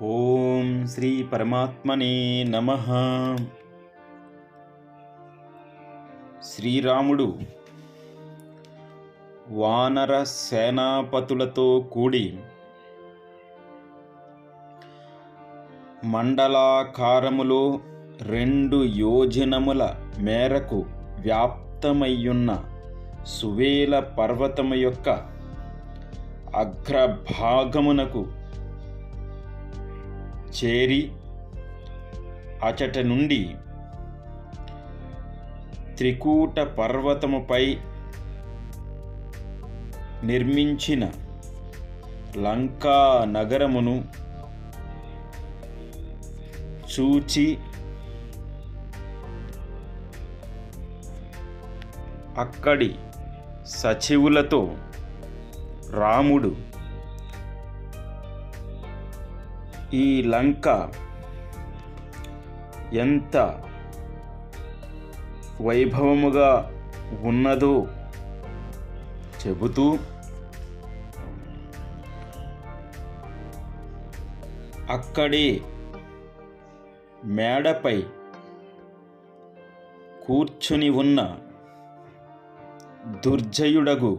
ఓం శ్రీ పరమాత్మనే నమ. శ్రీరాముడు వానర సేనాపతులతో కూడి మండలాకారములో రెండు యోజనముల మేరకు వ్యాప్తమయ్యున్న సువేల పర్వతము యొక్క అగ్రభాగమునకు చేరి అచట నుండి త్రికూట పర్వతముపై నిర్మించిన లంకా నగరమును చూచి అక్కడి సచివులతో రాముడు ఈ లంక ఎంత వైభవముగా ఉన్నదో చెబుతూ అక్కడే మేడపై కూర్చుని ఉన్న దుర్జయుడగు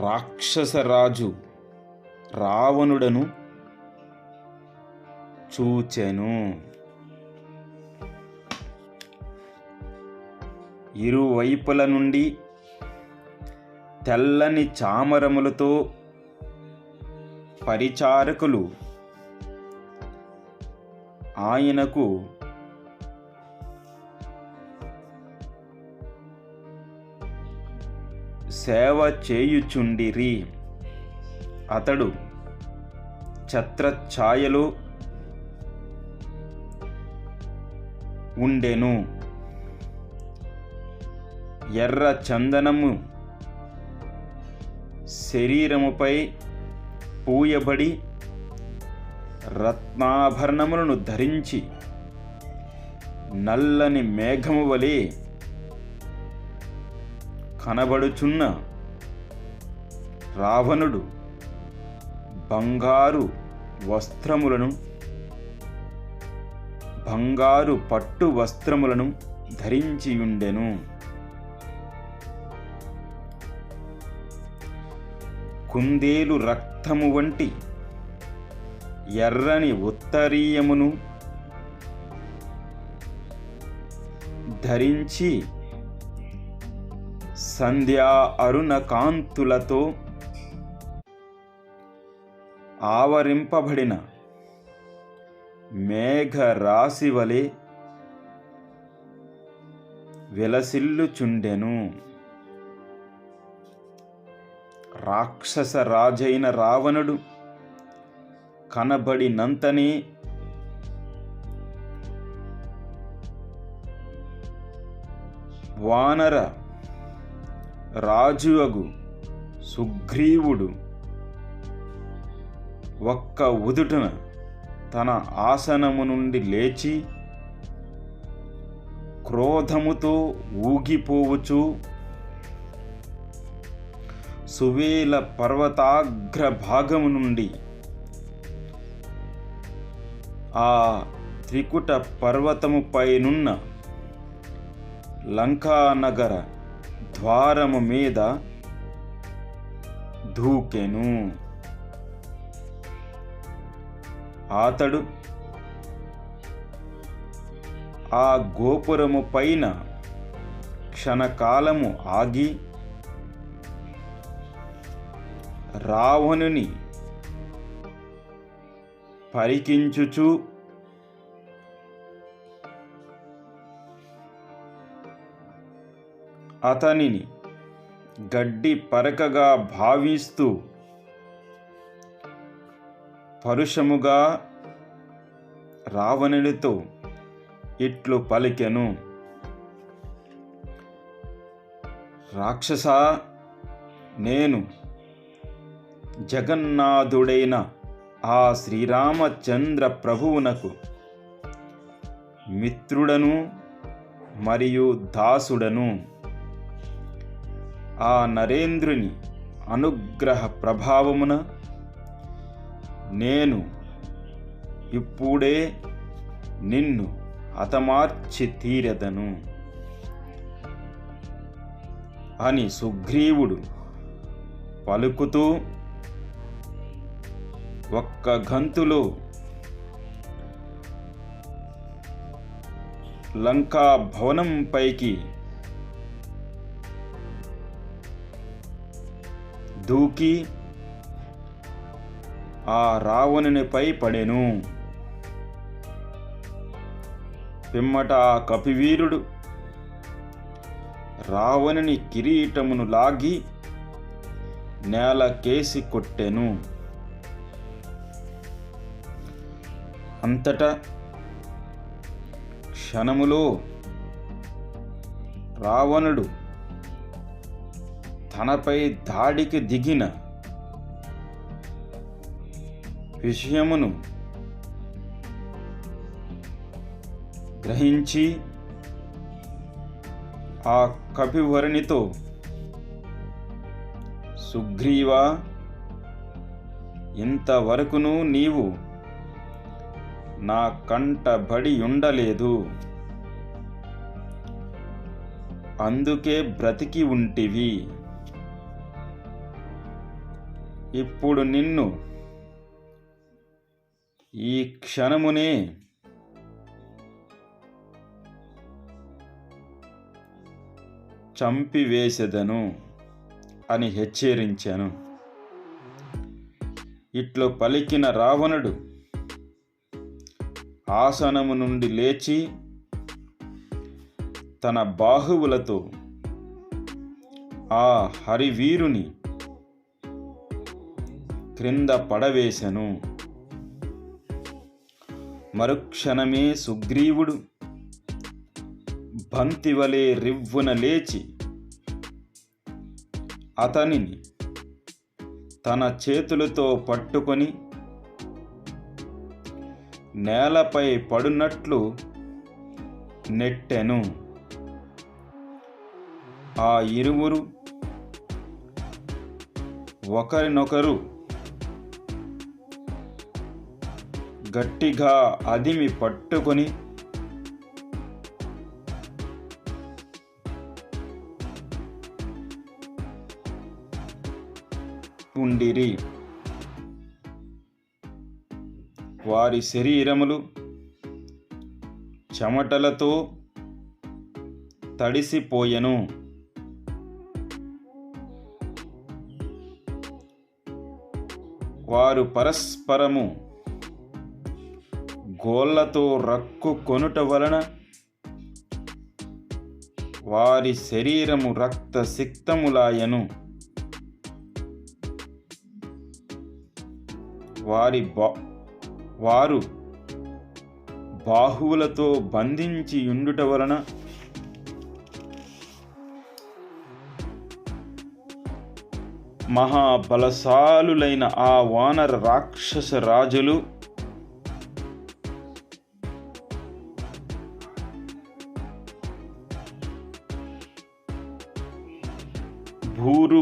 రాక్షసరాజు రావణుడను చూచెను. ఇరువైపుల నుండి తెల్లని చామరములతో పరిచారకులు ఆయనకు సేవ చేయుచుండిరి. అతడు ఛత్రఛాయలో ఉండెను. ఎర్ర చందనము శరీరముపై పూయబడి రత్నాభరణములను ధరించి నల్లని మేఘము వలె కనబడుచున్న రావణుడు బంగారు వస్త్రములను బంగారు పట్టు వస్త్రములను ధరించియుండెను. కుందేలు రక్తము వంటి ఎర్రని ఉత్తరీయమును ధరించి సంధ్యా అరుణ కాంతులతో ఆవరింపబడిన మేఘ రాశి వలె విలసిల్లుచుండెను. రాక్షస రాజైన రావణుడు కనబడినంతనే వానర రాజువగు సుగ్రీవుడు ఒక్క ఉదుటన తన ఆసనము నుండి లేచి క్రోధముతో ఊగిపోవచ్చు. సువేల పర్వతాగ్ర భాగము నుండి ఆ త్రికుట పర్వతము పైనున్న లంకానగర ద్వారము మీద దూకెను. అతడు ఆ గోపురము పైన క్షణకాలము ఆగి రావణుని పరికించుచు అతనిని గడ్డి పరకగా భావిస్తూ పరుషముగా రావణునితో ఇట్లు పలికెను. రాక్షస నేను జగన్నాథుడైన ఆ శ్రీరామచంద్ర ప్రభువునకు మిత్రుడను మరియు దాసుడను ఆ నరేంద్రుని అనుగ్రహ ప్రభావమున నేను ఇప్పుడే నిన్ను హతమార్చి తీరెదను అని సుగ్రీవుడు పలుకుతూ ఒక్క గంతులో లంకా భవనం పైకి దూకి ఆ రావణునిపై పడెను. పిమ్మట ఆ కపివీరుడు రావణుని కిరీటమును లాగి నేల కేసి కొట్టెను. అంతటా క్షణములో రావణుడు తనపై దాడికి దిగిన విషయమును గ్రహించి ఆ కపివరునితో సుగ్రీవా ఇంతవరకును నీవు నా కంటబడి ఉండలేదు. అందుకే బ్రతికి ఉంటివి. ఇప్పుడు నిన్ను ఈ క్షణమునే చంపివేసెదను అని హెచ్చరించాను. ఇట్లు పలికిన రావణుడు ఆసనము నుండి లేచి తన బాహువులతో ఆ హరివీరుని క్రింద పడవేశను మరుక్షణమే సుగ్రీవుడు బంతివలే రివ్వున లేచి అతనిని తన చేతులతో పట్టుకొని నేలపై పడునట్లు నెట్టెను. ఆ ఇరువురు ఒకరినొకరు గట్టిగా అదిమి పట్టుకొని ఉండిరి. వారి శరీరములు చెమటలతో తడిసిపోయెను. వారు పరస్పరము కోళ్ళతో రక్కు కొనుట వలన వారి శరీరము రక్త సిక్తములాయను. వారి బా వారు బాహువులతో బంధించి ఉండుట వలన మహాబలశాలులైన ఆ వానర రాక్షస రాజులు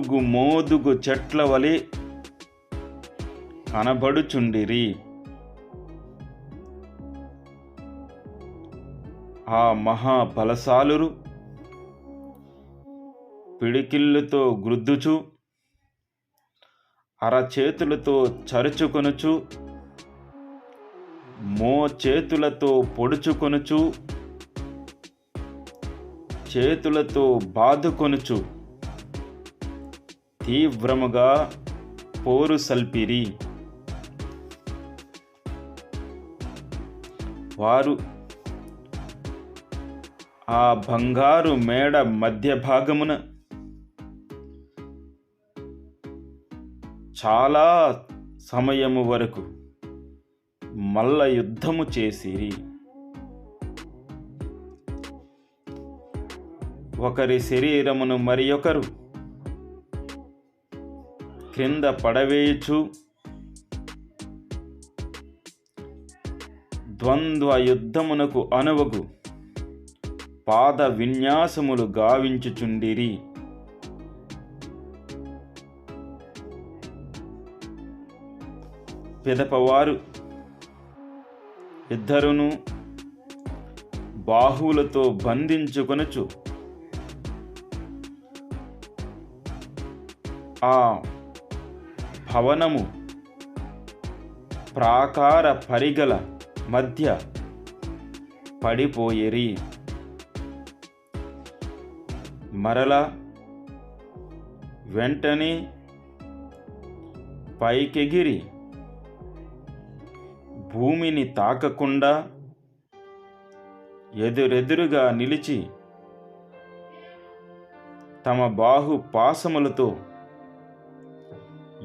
భూరుగు మోదుగు చెట్ల వలె కనబడుచుండిరి. ఆ మహాబలశాలురు పిడికిళ్ళతో గ్రుద్దుచు అరచేతులతో చరుచుకొనుచు మో చేతులతో పొడుచుకొనుచు చేతులతో బాదుకొనుచు. తీవ్రముగా పోరు సల్పిరి. వారు ఆ బంగారు మేడ మధ్య భాగమున చాలా సమయము వరకు మల్ల యుద్ధము చేసిరి. ఒకరి శరీరమును మరి ఒకరు క్రింద పడవేయచు ద్వంద్వ యుద్ధమునకు అనువగు. పాద విన్యాసములు గావించుచుండిరి. పెదపవారు ఇద్దరును బాహువులతో బంధించుకొనచు. ఆ భవనము ప్రాకార పరిగల మధ్య పడిపోయిరి. మరల వెంటనే పైకెగిరి భూమిని తాకకుండా ఎదురెదురుగా నిలిచి తమ బాహు పాసములతో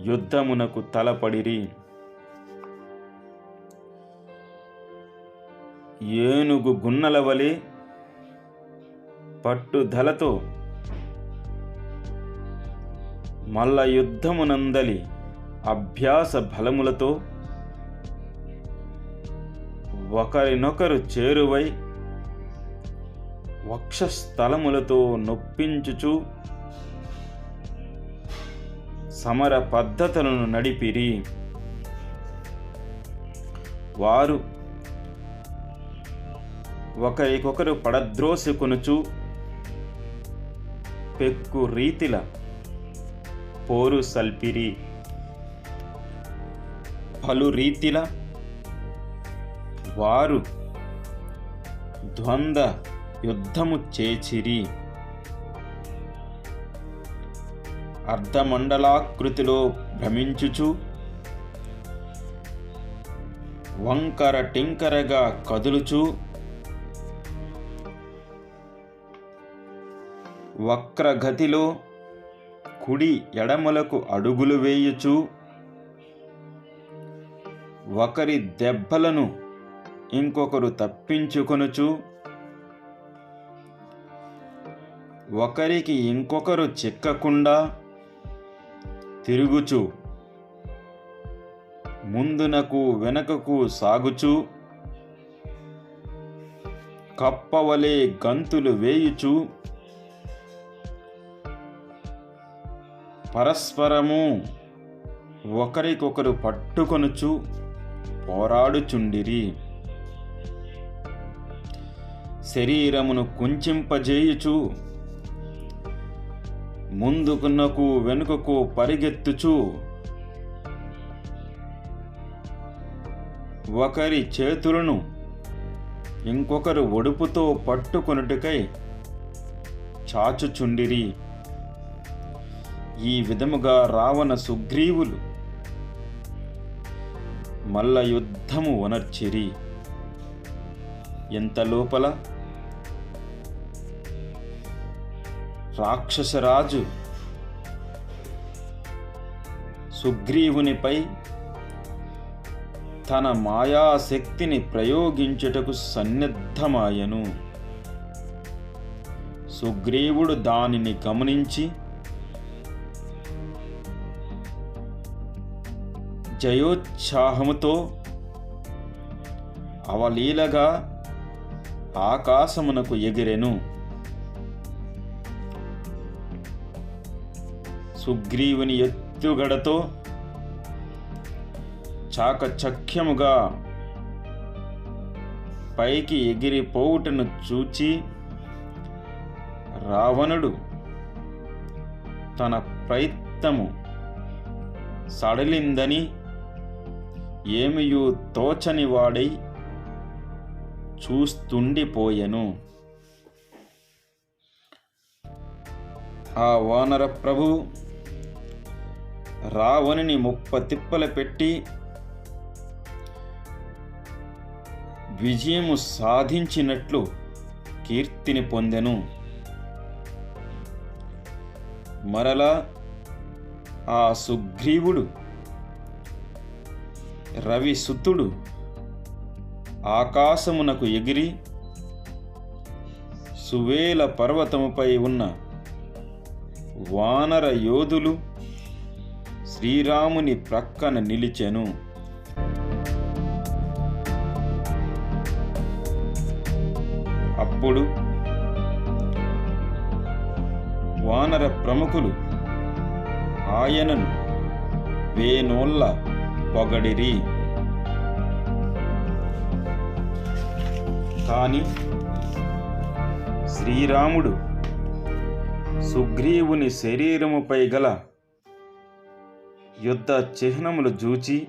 యుద్ధమునకు తలపడిరి. ఏనుగు గున్నల వలె పట్టుదలతో మల్ల యుద్ధమునందలి అభ్యాస బలములతో ఒకరినొకరు చేరువై వక్షస్థలములతో నొప్పించుచు సమర పద్ధతులను నడిపిరి. వారు ఒకరికొకరు పడద్రోసుకొనుచు పెక్కు రీతిల పోరు సల్పిరి. పలు రీతిల వారు ద్వంద్వ యుద్ధము చేచిరి. అర్ధమండలాకృతిలో భ్రమించుచు వంకర టింకరగా కదులుచు వక్రగతిలో కుడి ఎడమలకు అడుగులు వేయుచు ఒకరి దెబ్బలను ఇంకొకరు తప్పించుకొనుచు ఒకరికి ఇంకొకరు చిక్కకుండా తిరుగుచు. ముందునకు వెనకకు సాగుచు. కప్పవలే గంతులు వేయుచు. పరస్పరము ఒకరికొకరు పట్టుకొనుచు పోరాడుచుండిరి. శరీరమును కుంచింపజేయుచు. ముందుకున్నకు వెనుకకు పరిగెత్తుచు. ఒకరి చేతులను ఇంకొకరు ఒడుపుతో పట్టుకొనుటకై చాచుచుండిరి. ఈ విధముగా రావణ సుగ్రీవులు మల్ల యుద్ధము వనర్చిరి. ఎంత లోపల రాక్షసరాజు సుగ్రీవునిపై తన మాయాశక్తిని ప్రయోగించుటకు సన్నద్ధమాయను. సుగ్రీవుడు దానిని గమనించి జయోత్సాహముతో అవలీలగా ఆకాశమునకు ఎగిరెను. సుగ్రీవుని ఎత్తుగడతో చాకచక్యముగా పైకి ఎగిరిపోవుటను చూచి రావణుడు తన ప్రయత్నము సడలిందని ఏమియూ తోచని వాడై చూస్తుండిపోయెను. ఆ వానర ప్రభు రావణుని ముప్ప తిప్పల పెట్టి విజయము సాధించినట్లు కీర్తిని పొందెను. మరలా ఆ సుగ్రీవుడు రవిసుతుడు ఆకాశమునకు ఎగిరి సువేల పర్వతముపై ఉన్న వానర యోధులు శ్రీరాముని ప్రక్కన నిలిచెను. అప్పుడు వానర ప్రముఖులు ఆయనను వేనోళ్ళ పొగడిరి. కాని శ్రీరాముడు సుగ్రీవుని శరీరముపై గల యుద్ధ చిహ్నములు జూచి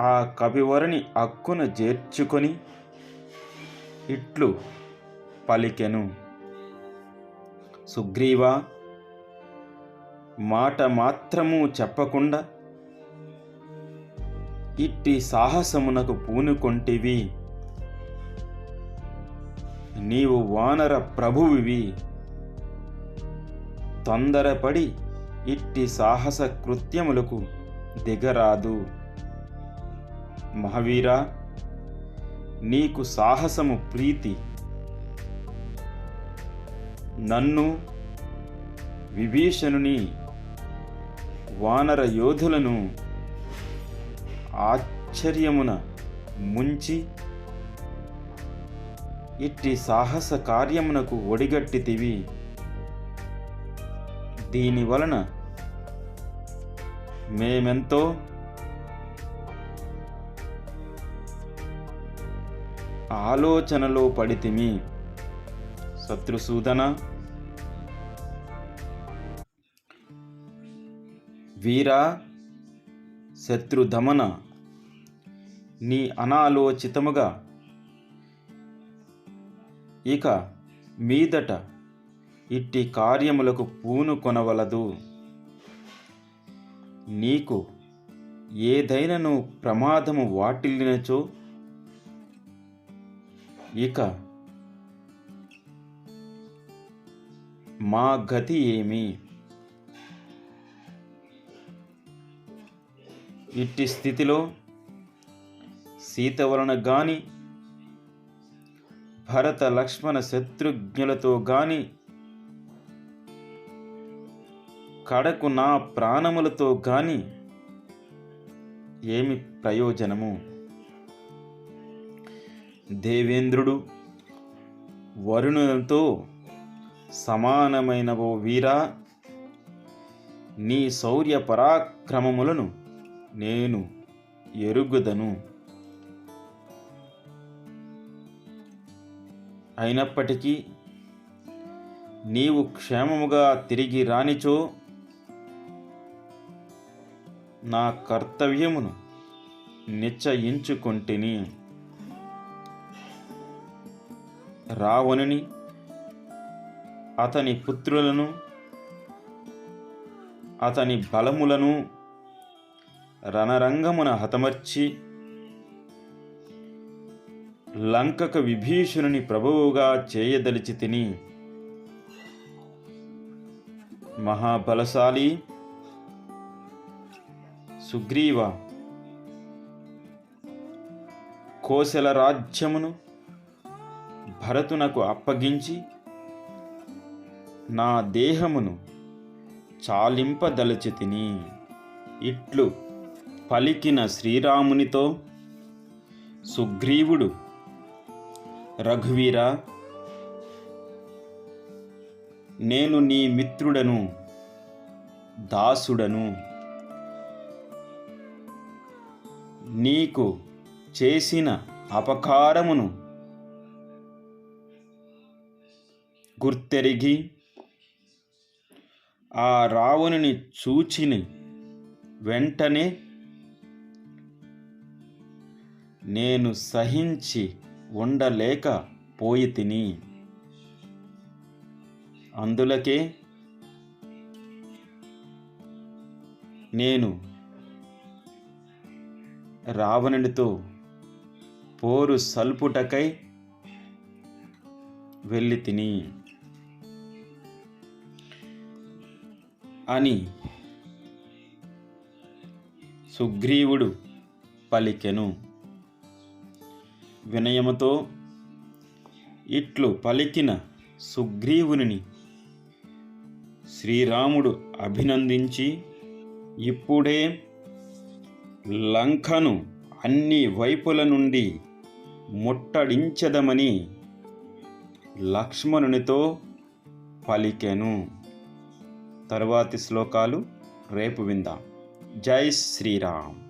ఆ కవివరుని అక్కున చేర్చుకొని ఇట్లు పలికెను. సుగ్రీవా మాట మాత్రము చెప్పకుండా ఇట్టి సాహసమునకు పూనుకొంటివి. నీవు వానర ప్రభువివి. తొందరపడి ఇట్టి సాహస కృత్యములకు దిగరాదు. మహావీరా నీకు సాహసము ప్రీతి. నన్ను విభీషణుని వానర యోధులను ఆశ్చర్యమున ముంచి ఇట్టి సాహస కార్యమునకు ఒడిగట్టితివి దీని వలన మేమెంతో ఆలోచనలో పడితిమి. శత్రుసూదన వీరా శత్రుధమన నీ అనాలోచితముగా ఇక మీదట ఇట్టి కార్యములకు పూను కొనవలదు. నీకు ఏదైనను ప్రమాదము వాటిల్లినచో ఇక మా గతి ఏమి? ఇట్టి స్థితిలో సీత వలన గాని భరత లక్ష్మణ శత్రుఘ్నులతో గాని కడకు నా ప్రాణములతో గాని ఏమి ప్రయోజనము? దేవేంద్రుడు వరుణులతో సమానమైన ఓ వీరా? నీ శౌర్య పరాక్రమములను నేను ఎరుగుదను. అయినప్పటికీ నీవు క్షేమముగా తిరిగి రానిచో నా కర్తవ్యమును నిశ్చయించుకొంటిని. రావణుని అతని పుత్రులను అతని బలములను రణరంగమున హతమర్చి లంకకు విభీషణుని ప్రభువుగా చేయదలిచి తిని మహాబలశాలి సుగ్రీవ కోశల రాజ్యమును భరతునకు అప్పగించి నా దేహమును చాలింపదలచితిని. ఇట్లు పలికిన శ్రీరామునితో సుగ్రీవుడు రఘువీర నేను నీ మిత్రుడను దాసుడను నీకు చేసిన అపకారమును గుర్తెరిగి ఆ రావణుని చూచిని వెంటనే నేను సహించి ఉండలేక పోయి తిని. అందులకే నేను రావణునితో పోరు సల్పుటకై వెళ్ళి తిని అని సుగ్రీవుడు పలికెను. వినయముతో ఇట్లు పలికిన సుగ్రీవుని శ్రీరాముడు అభినందించి ఇప్పుడే లంకను అన్ని వైపుల నుండి ముట్టడించదమని లక్ష్మణునితో పలికెను. తరువాతి శ్లోకాలు రేపు విందాం. జై శ్రీరామ్.